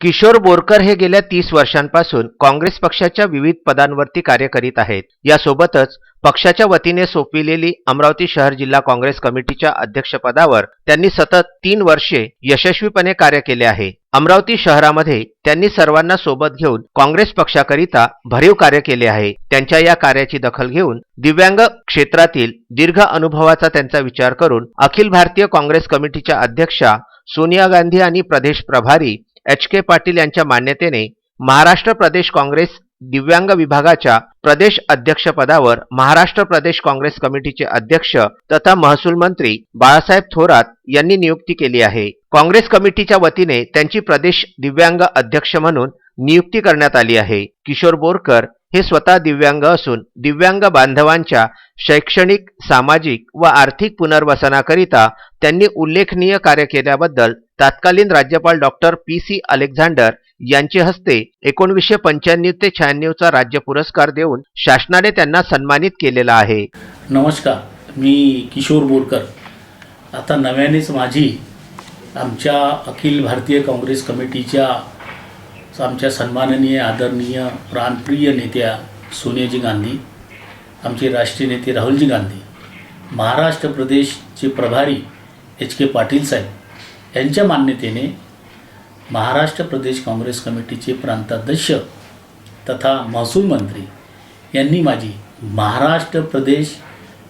किशोर बोरकर हे गेल्या तीस वर्षांपासून काँग्रेस पक्षाच्या विविध पदांवरती कार्य करीत आहेत. यासोबतच पक्षाच्या वतीने सोपविलेली अमरावती शहर जिल्हा काँग्रेस कमिटीच्या अध्यक्षपदावर त्यांनी सतत तीन वर्षे यशस्वीपणे कार्य केले आहे. अमरावती शहरामध्ये त्यांनी सर्वांना सोबत घेऊन काँग्रेस पक्षाकरिता भरीव कार्य केले आहे. त्यांच्या या कार्याची दखल घेऊन दिव्यांग क्षेत्रातील दीर्घ अनुभवाचा त्यांचा विचार करून अखिल भारतीय काँग्रेस कमिटीच्या अध्यक्षा सोनिया गांधी आणि प्रदेश प्रभारी एच के पाटील यांच्या मान्यतेने महाराष्ट्र प्रदेश काँग्रेस दिव्यांग विभागाच्या प्रदेश अध्यक्षपदावर महाराष्ट्र प्रदेश काँग्रेस कमिटीचे अध्यक्ष तथा महसूल मंत्री बाळासाहेब थोरात यांनी नियुक्ती केली आहे. काँग्रेस कमिटीच्या वतीने त्यांची प्रदेश दिव्यांग अध्यक्ष म्हणून नियुक्ती करण्यात आली आहे. किशोर बोरकर हे स्वतः दिव्यांग असून दिव्यांग बांधवांच्या शैक्षणिक सामाजिक व आर्थिक पुनर्वसनाकरिता त्यांनी उल्लेखनीय कार्य केल्याबद्दल तत्कालीन राज्यपाल डॉक्टर पी सी अलेक्झांडर यांचे हस्ते एकोणवीसशे पंच्याण्णव ते शहाण्णवचा राज्य पुरस्कार देऊन शासनाने त्यांना सन्मानित केलेला आहे. नमस्कार मी किशोर बोरकर. आता नव्यानेच माझी आमच्या अखिल भारतीय काँग्रेस कमिटीच्या आमच्या सन्माननीय आदरणीय प्राणप्रिय नेत्या सोनियाजी गांधी आमचे राष्ट्रीय नेते राहुलजी गांधी महाराष्ट्र प्रदेशचे प्रभारी एच के पाटील साहेब यांच्या मान्यतेने महाराष्ट्र प्रदेश काँग्रेस कमिटीचे प्रांताध्यक्ष तथा महसूल मंत्री यांनी माझी महाराष्ट्र प्रदेश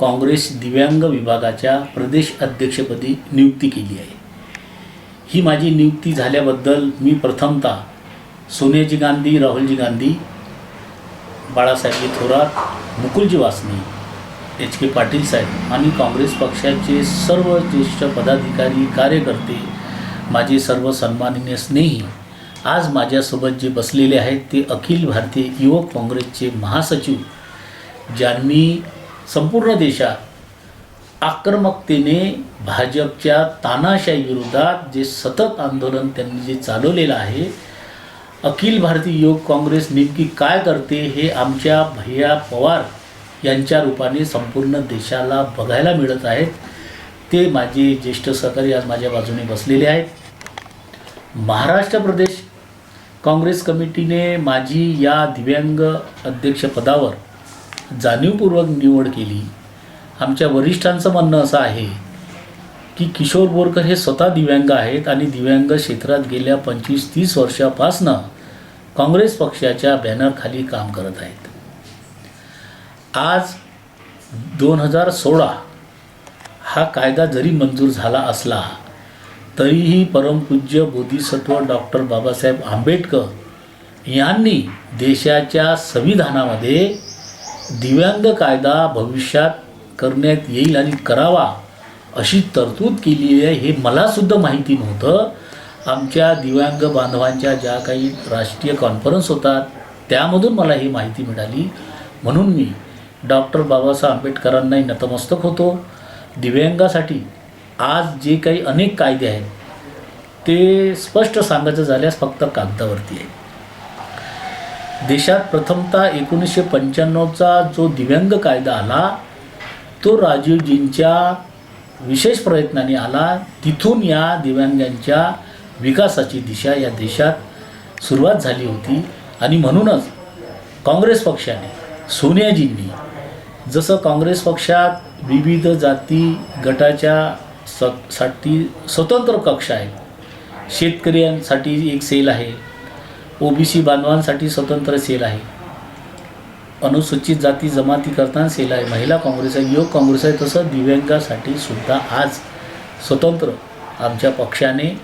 काँग्रेस दिव्यांग विभागाच्या प्रदेश अध्यक्षपदी नियुक्ती केली आहे. ही माझी नियुक्ती झाल्याबद्दल मी प्रथमतः सोनियाजी गांधी राहुलजी गांधी बाळासाहेबजी थोरात मुकुलजी वासनी एच के पाटील साहेब आणि काँग्रेस पक्षाचे सर्व ज्येष्ठ पदाधिकारी कार्यकर्ते माझे सर्व सन्माननीय स्नेही आज माझ्यासोबत जे बसलेले आहेत ते अखिल भारतीय युवक काँग्रेसचे महासचिव ज्यांनी संपूर्ण देशात आक्रमकतेने भाजपच्या तानाशाही विरोधात जे सतत आंदोलन त्यांनी जे चालवलेलं आहे अखिल भारतीय युवक काँग्रेस नेमकी काय करते हे आमच्या भैया पवार यांच्या रूपाने संपूर्ण देशाला बघायला मिळत आहेत. ते माझे ज्येष्ठ सहकारी आज माझ्या बाजूने बसलेले आहेत. महाराष्ट्र प्रदेश काँग्रेस कमिटीने माझी या दिव्यांग अध्यक्षपदावर जाणीवपूर्वक निवड केली. आमच्या वरिष्ठांचं म्हणणं असं आहे की किशोर बोरकर हे स्वतः दिव्यांग आहेत आणि दिव्यांग क्षेत्रात गेल्या पंचवीस तीस वर्षापासनं काँग्रेस पक्षाच्या बॅनरखाली काम करत आहेत. आज दोन हजार सोळा हा कायदा जरी मंजूर झाला असला तरीही परमपूज्य बोधिसत्व डॉक्टर बाबासाहेब आंबेडकर यांनी देशाच्या संविधानामध्ये दिव्यांग कायदा भविष्यात करण्यात येईल आणि करावा अशी तरतूद केली आहे हे मलासुद्धा माहिती नव्हतं. आमच्या दिव्यांग बांधवांच्या ज्या काही राष्ट्रीय कॉन्फरन्स होतात त्यामधून मला ही माहिती मिळाली. म्हणून मी डॉक्टर बाबासाहेब आंबेडकरांनाही नतमस्तक होतो. दिव्यांगासाठी आज जे काही अनेक कायदे आहेत ते स्पष्ट सांगायचं झाल्यास फक्त कागदावरती आहे. देशात प्रथमतः एकोणीसशे पंच्याण्णवचा जो दिव्यांग कायदा आला तो राजीवजींच्या विशेष प्रयत्नाने आला. तिथून या दिव्यांगांच्या विकासाची दिशा या देशात सुरुवात झाली होती. आणि म्हणूनच काँग्रेस पक्षाने सोनियाजींनी जसं काँग्रेस पक्षात विविध जाती गटाच्या स साठी स्वतंत्र कक्ष आहे शेतकऱ्यांसाठी एक सेल आहे. ओबीसी बांधवांसाठी स्वतंत्र सेल आहे. अनुसूचित जाती जमाती करताना सेल आहे. महिला काँग्रेस आहे युवक काँग्रेस आहे तसं दिव्यांगासाठी सुद्धा आज स्वतंत्र आमच्या पक्षाने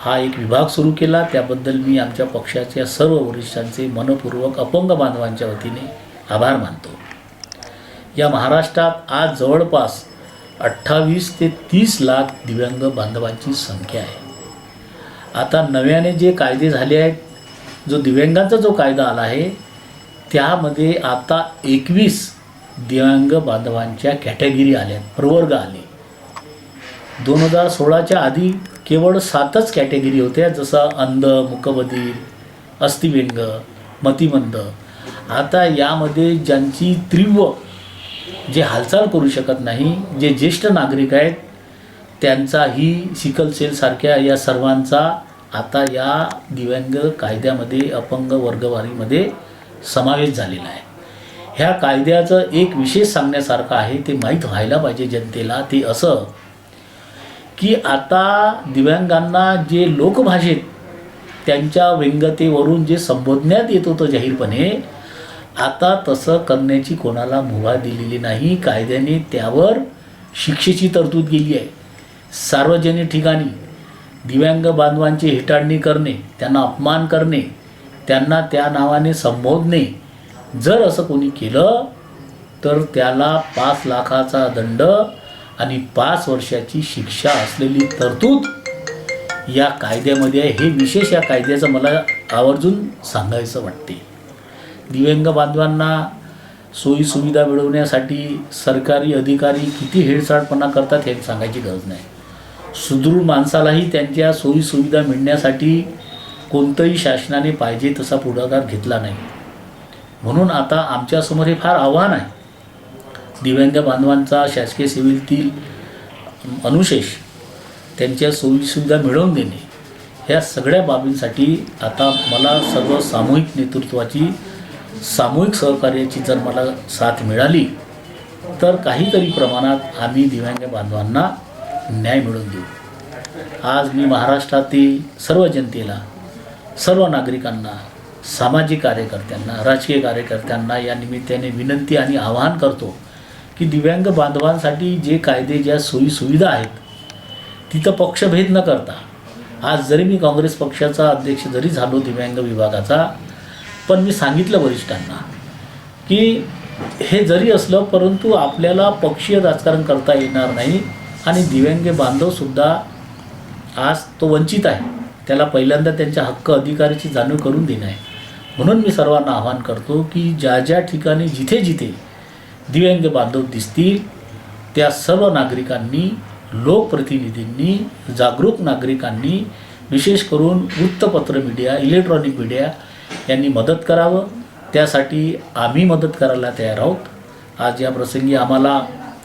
हा एक विभाग सुरू केला. त्याबद्दल मी आमच्या पक्षाच्या सर्व वरिष्ठांचे मनपूर्वक अपंग बांधवांच्या वतीने आभार मानतो. या महाराष्ट्रात आज जवळपास अठ्ठावीस ते तीस लाख दिव्यांग बांधवांची संख्या आहे. आता नव्याने जे कायदे झाले आहेत जो दिव्यांगांचा जो कायदा आला आहे त्यामध्ये आता एकवीस दिव्यांग बांधवांच्या कॅटेगरी आल्या प्रवर्ग आले. दोन हजार सोळाच्या आधी केवळ सातच कॅटेगरी होत्या जसं अंध मुकबधीर अस्थिव्यंग मतिमंद. आता यामध्ये ज्यांची तीव्र जे हालचाल करू शकत नाही जे ज्येष्ठ नागरिक आहेत त्यांचाही सिकल सेलसारख्या या सर्वांचा आता या दिव्यांग कायद्यामध्ये अपंग वर्गवारीमध्ये समावेश झालेला आहे. ह्या कायद्याचं एक विशेष सांगण्यासारखं आहे ते माहीत व्हायला पाहिजे जनतेला. ते असं की आता दिव्यांगांना जे लोकभाषेत त्यांच्या व्यंगतेवरून जे संबोधण्यात येत होतं जाहीरपणे आता तसं करण्याची कोणाला मुभा दिलेली नाही. कायद्याने त्यावर शिक्षेची तरतूद केली आहे. सार्वजनिक ठिकाणी दिव्यांग बांधवांची हिटाळणी करणे त्यांना अपमान करणे त्यांना त्या नावाने संबोधणे जर असं कोणी केलं तर त्याला पाच लाखाचा दंड आणि पाच वर्षाची शिक्षा असलेली तरतूद या कायद्यामध्ये आहे. हे विशेष या कायद्याचं मला आवर्जून सांगायचं वाटते दिव्यांग बांधवांना सोयीसुविधा मिळवण्यासाठी सरकारी अधिकारी किती हेळसाडपणा करतात हे सांगायची गरज नाही. सुदृढ माणसालाही त्यांच्या सोयीसुविधा मिळण्यासाठी कोणतंही शासनाने पाहिजे तसा पुढाकार घेतला नाही. म्हणून आता आमच्यासमोर हे फार आव्हान आहे. दिव्यांग बांधवांचा शासकीय सेवेतील अनुशेष त्यांच्या सोयीसुविधा मिळवून देणे ह्या सगळ्या बाबींसाठी आता मला सर्व सामूहिक नेतृत्वाची सामूहिक सहकार्याची जर मला साथ मिळाली तर काहीतरी प्रमाणात आम्ही दिव्यांग बांधवांना न्याय मिळवून देऊ. आज मी महाराष्ट्रातील सर्व जनतेला सर्व नागरिकांना सामाजिक कार्यकर्त्यांना राजकीय कार्यकर्त्यांना या निमित्ताने विनंती आणि आवाहन करतो की दिव्यांग बांधवांसाठी जे कायदे ज्या सोयीसुविधा आहेत तिथं पक्षभेद न करता आज जरी मी काँग्रेस पक्षाचा अध्यक्ष जरी झालो दिव्यांग विभागाचा पण मी सांगितलं वरिष्ठांना की हे जरी असलं परंतु आपल्याला पक्षीय राजकारण करता येणार नाही आणि दिव्यांग बांधवसुद्धा आज तो वंचित आहे. त्याला पहिल्यांदा त्यांच्या हक्क अधिकाराची जाणीव करून देणं आहे. म्हणून मी सर्वांना आवाहन करतो की ज्या ज्या ठिकाणी जिथे जिथे दिव्यांग बांधव दिसतील त्या सर्व नागरिकांनी लोकप्रतिनिधींनी जागरूक नागरिकांनी विशेष करून वृत्तपत्र मीडिया इलेक्ट्रॉनिक मीडिया यांनी मदत करावं. त्यासाठी आम्ही मदत करायला तयार आहोत. आज या प्रसंगी आम्हाला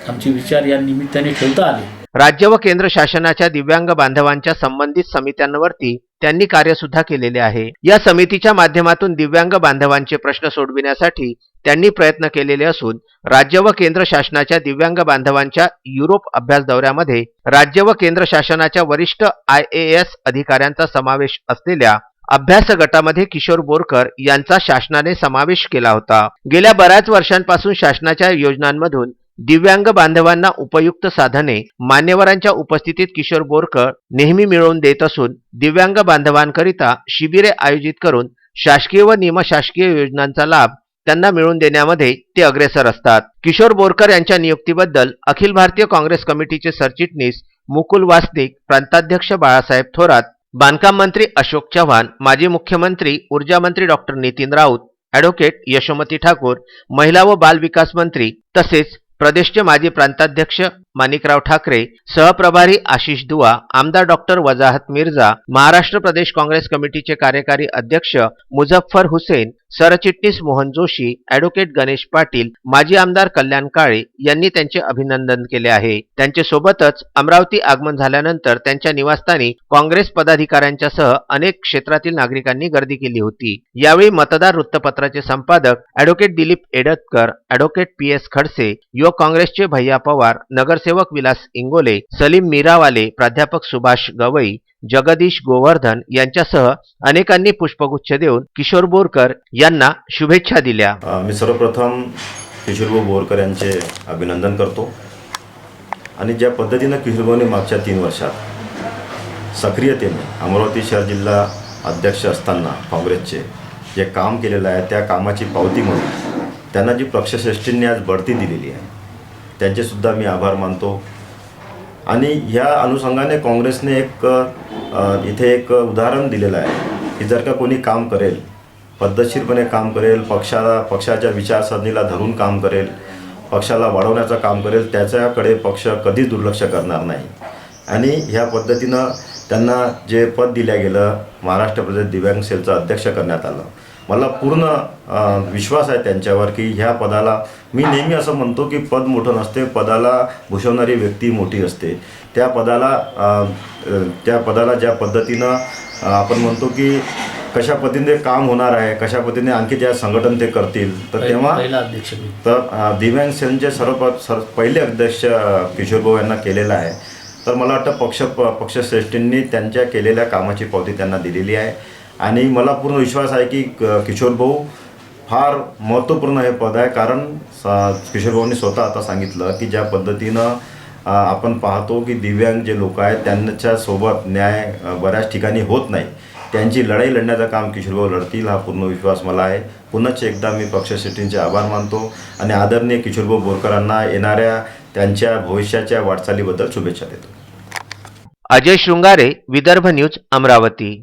आमचे विचार या निमित्ताने ठेवता आले. राज्य व केंद्र शासनाच्या दिव्यांग बांधवांच्या संबंधित समित्यांवरती त्यांनी कार्य सुद्धा केलेले आहे. या समितीच्या माध्यमातून दिव्यांग बांधवांचे प्रश्न सोडविण्यासाठी त्यांनी प्रयत्न केलेले असून राज्य व केंद्र शासनाच्या दिव्यांग बांधवांच्या युरोप अभ्यास दौऱ्यामध्ये राज्य व केंद्र शासनाच्या वरिष्ठ आय ए एस अधिकाऱ्यांचा समावेश असलेल्या अभ्यास गटामध्ये किशोर बोरकर यांचा शासनाने समावेश केला होता. गेल्या बऱ्याच वर्षांपासून शासनाच्या योजनांमधून दिव्यांग बांधवांना उपयुक्त साधने मान्यवरांच्या उपस्थितीत किशोर बोरकर नेहमी मिळवून देत असून दिव्यांग बांधवांकरिता शिबिरे आयोजित करून शासकीय व निमशासकीय योजनांचा लाभ त्यांना मिळवून देण्यामध्ये ते अग्रेसर असतात. किशोर बोरकर यांच्या नियुक्तीबद्दल अखिल भारतीय काँग्रेस कमिटीचे सरचिटणीस मुकुल वासनिक प्रांताध्यक्ष बाळासाहेब थोरात बांधकाम मंत्री अशोक चव्हाण माजी मुख्यमंत्री ऊर्जा मंत्री डॉक्टर नितीन राऊत ॲडव्होकेट यशोमती ठाकूर महिला व बाल विकास मंत्री तसेच प्रदेशचे माजी प्रांताध्यक्ष माणिकराव ठाकरे सहप्रभारी आशिष दुआ आमदार डॉक्टर वजाहत मिर्झा महाराष्ट्र प्रदेश काँग्रेस कमिटीचे कार्यकारी अध्यक्ष मुझफ्फर हुसेन सरचिटणीस मोहन जोशी ॲडव्होकेट गणेश पाटील माजी आमदार कल्याण काळे यांनी त्यांचे अभिनंदन केले आहे. त्यांच्यासोबतच अमरावती आगमन झाल्यानंतर त्यांच्या निवासस्थानी काँग्रेस पदाधिकाऱ्यांच्यासह अनेक क्षेत्रातील नागरिकांनी गर्दी केली होती. यावेळी मतदार वृत्तपत्राचे संपादक advocate Dilip Edatkar advocate P S Khadse युवक काँग्रेसचे भैया पवार नगरसेवक विलास इंगोले सलीम मीरावाले प्राध्यापक सुभाष गवई जगदीश गोवर्धन यांच्यासह अनेकांनी पुष्पगुच्छ देऊन किशोर बोरकर यांना शुभेच्छा दिल्या. मी सर्वप्रथम किशोरभाऊ बोरकर यांचे अभिनंदन करतो. आणि ज्या पद्धतीनं किशोरभाऊने मागच्या तीन वर्षात सक्रियतेने अमरावती शहर जिल्हा अध्यक्ष असताना काँग्रेसचे जे काम केलेलं आहे त्या कामाची पावती म्हणून त्यांना जी पक्षश्रेष्ठींनी आज बढती दिलेली आहे त्यांचेसुद्धा मी आभार मानतो. आणि ह्या अनुषंगाने काँग्रेसने एक इथे एक उदाहरण दिलेलं आहे की जर का कोणी काम करेल पद्धतशीरपणे काम करेल पक्षाला पक्षाच्या विचारसरणीला धरून काम करेल पक्षाला वाढवण्याचं काम करेल त्याच्याकडे पक्ष कधीच दुर्लक्ष करणार नाही. आणि ह्या पद्धतीनं त्यांना जे पद दिलं गेलं महाराष्ट्र प्रदेश दिव्यांग सेलचं अध्यक्ष करण्यात आलं. मला पूर्ण विश्वास आहे त्यांच्यावर की ह्या पदाला मी नेहमी असं म्हणतो की पद मोठं नसते पदाला भूषवणारी व्यक्ती मोठी असते. त्या पदाला त्या पदाला ज्या पद्धतीनं आपण म्हणतो की कशा पद्धतीने काम होणार आहे कशा पद्धतीने आणखी त्या संघटन ते करतील तर तेव्हा. तर दिव्यांग सेलचे सर्व सर पहिले अध्यक्ष अ, किशोर भाऊ यांना केलेलं आहे. तर मला वाटतं पक्ष प- पक्षश्रेष्ठींनी त्यांच्या केलेल्या कामाची पावती त्यांना दिलेली आहे. आणि मला पूर्ण विश्वास आहे की क- किशोर भाऊ फार महत्त्वपूर्ण हे पद आहे. कारण स- किशोर भाऊंनी स्वतः आता सांगितलं की ज्या पद्धतीनं आपण पाहतो की दिव्यांग जे लोक आहेत त्यांच्यासोबत न्याय बऱ्याच ठिकाणी होत नाही. त्यांची लढाई लढण्याचं काम किशोरभाऊ लढतील हा पूर्ण विश्वास मला आहे. पुन्हाच एकदा मी पक्षश्रेष्ठींचे आभार मानतो आणि आदरणीय किशोरभाऊ बोरकरांना येणाऱ्या त्यांच्या भविष्याच्या वाटचालीबद्दल शुभेच्छा देतो. अजय शृंगारे विदर्भ न्यूज अमरावती.